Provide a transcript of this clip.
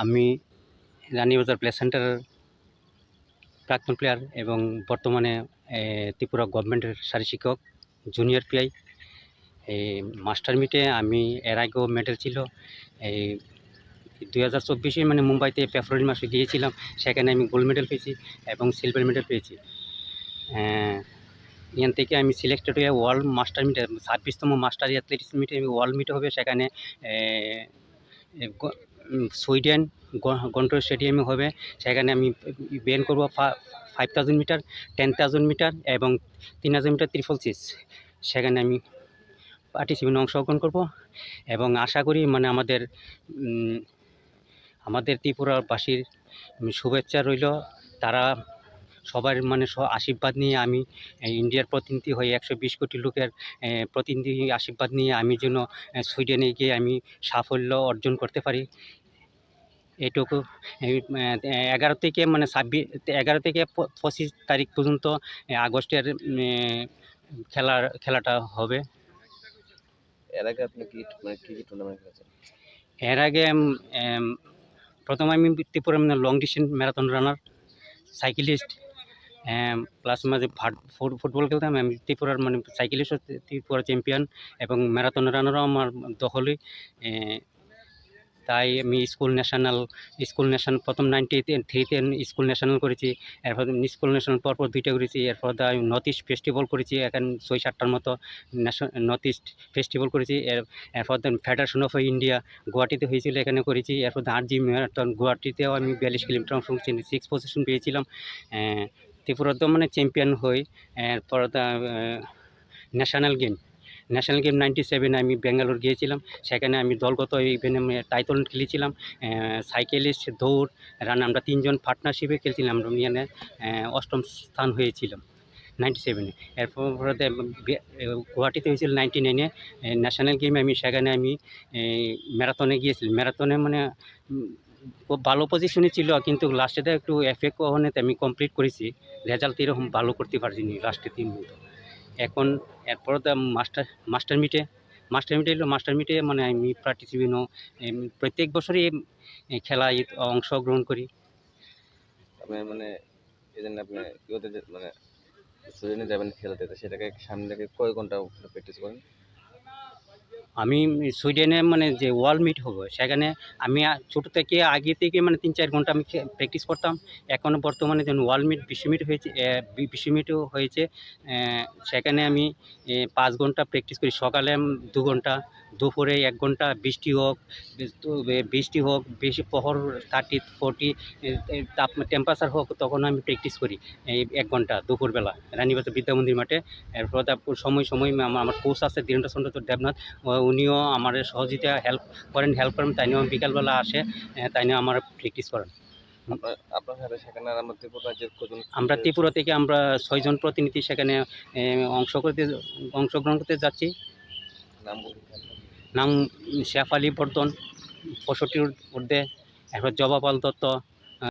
আমি রানীবাজার প্লে সেন্টারের প্রাক্তন প্লেয়ার এবং বর্তমানে ত্রিপুরা গভর্নমেন্টের সারি শিক্ষক, জুনিয়র পিআই এই মাস্টার মিটে আমি এর আগেও মেডেল ছিল। এই দুই হাজার চব্বিশে মানে মুম্বাইতে ফেব্রুয়ারি মাসে গিয়েছিলাম, সেখানে আমি গোল্ড মেডেল পেয়েছি এবং সিলভার মেডেল পেয়েছি। এখান থেকে আমি সিলেক্টেড হয়ে ওয়ার্ল্ড মাস্টার মিটে, ছাব্বিশতম মাস্টার অ্যাথলেটিক্স মিটে আমি ওয়ার্ল্ড মিটে হবে সেখানে সুইডেন গন্ট স্টেডিয়ামে হবে। সেখানে আমি বেন করব five thousand metre, ten thousand metre এবং তিন হাজার মিটার ত্রিফল সিক্স। সেখানে আমি পার্টিসিপেন্ট অংশগ্রহণ করব এবং আশা করি মানে আমাদের আমাদের ত্রিপুরাবাসীর শুভেচ্ছা রইল। তারা সবার মানে আশীর্বাদ নিয়ে আমি ইন্ডিয়ার প্রতিনিধি হয়ে একশো বিশ কোটি লোকের প্রতিনিধি আশীর্বাদ নিয়ে আমি যেন সুইডেনে গিয়ে আমি সাফল্য অর্জন করতে পারি। আহ, এগারো থেকে মানে ছাব্বিশ এগারো থেকে পঁচিশ তারিখ পর্যন্ত আগস্টের খেলার খেলাটা হবে। এর আগে আপনি কি মানে কি কি টুর্নামেন্ট খেলেছেন? এর আগে প্রথমে আমি Tripura long distance marathon runner cyclist plus মাঝে ভাট- ফুট- ফুটবল খেলতাম আমি ত্রিপুরার মানে সাইকেলিস্ট ত্রিপুরা চ্যাম্পিয়ন এবং ম্যারাথন রানারও আমার দখলই তাই আমি স্কুল ন্যাশনাল স্কুল ন্যাশনাল প্রথম নাইনটি থ্রিতে স্কুল ন্যাশনাল করেছি, এরপর স্কুল ন্যাশনাল পরপর দুইটা করেছি, এরপর আমি নর্থ ইস্ট ফেস্টিভ্যাল করেছি, এখন ছয় সাতটার মতো নর্থ ইস্ট ফেস্টিভ্যাল করেছি, এর, এরপর ফেডারেশন অফ ইন্ডিয়া গুয়াহাটিতে হয়েছিল, এখানে করেছি, এরপর আরজি ম্যারাথন গুয়াহাটিতেও আমি বিয়াল্লিশ কিলোমিটার অংশ সিক্স পজিশন পেয়েছিলাম। আহ, ত্রিপুরাতেও মানে চ্যাম্পিয়ন হই এরপর national game national game ninety সেভেনে আমি ব্যাঙ্গালোর গিয়েছিলাম সেখানে আমি দলগত ইভেন্টে আমি টাইটল খেলেছিলাম সাইকেলিস্ট দৌড় রান আমরা তিনজন পার্টনারশিপে খেলছিলাম আমরা এখানে অষ্টম স্থান হয়েছিলাম নাইনটি সেভেনে এরপর গুয়াহাটিতে হয়েছিল নাইনটি নাইনে ন্যাশনাল গেমে আমি সেখানে আমি ম্যারাথনে গিয়েছিলাম। ম্যারাথনে মানে ভালো পজিশনে ছিল, কিন্তু লাস্টেতে একটু এফেক্ট হওয়াতে আমি কমপ্লিট করেছি। রেজাল্ট এরকম ভালো করতে পারছিনি লাস্টে তিন মিনিট এখন এরপর তো মাস্টার মাস্টার মিটে মাস্টার মিটে এলো মাস্টার মিটে মানে আমি পার্টিসিপেন্ট প্রত্যেক বছরই খেলায় অংশগ্রহণ করি। মানে আপনি মানে যাবেন খেলতে সেটাকে সামনে কয় ঘণ্টা প্র্যাকটিস করেন? আমি সুইডেনে মানে যে ওয়ার্ল্ড মিট হবে সেখানে আমি ছোটো থেকে আগে থেকে মানে তিন চার ঘণ্টা আমি প্র্যাকটিস করতাম। এখনও বর্তমানে যেন ওয়ার্ল্ড মিট বিশ্ব মিট হয়েছে এ, বি- বিশ্ব মিটও হয়েছে সেখানে আমি পাঁচ ঘণ্টা প্র্যাকটিস করি। সকালে দু ঘণ্টা দুপুরে এক ঘণ্টা বৃষ্টি হোক বেশ- বৃষ্টি হোক বেশি প্রহর থার্টি ফোরটি তাপ টেম্পারেচার হোক তখন আমি প্র্যাকটিস করি এই এক ঘণ্টা দুপুরবেলা রানীবাজার বিদ্যা মন্দির মাঠে। এরপর তারপর সময় সময় আমার কোচ আছে ধীরেন্দ্র চন্দ্র দেবনাথ। উনিও আমার সহযোগিতা হেল্প করেন হেল্প করেন তাই নিয়েও বিকালবেলা আসে তাই নিয়ে আমার প্র্যাকটিস করেন। আমার ত্রিপুরা থেকে আমরা ছয়জন প্রতিনিধি সেখানে অংশ করতে অংশগ্রহণ করতে যাচ্ছি। নাম নাম শেফ আলী বর্ধন পঁয়ষট্টির ঊর্ধ্বে এরপর জবাপাল দত্ত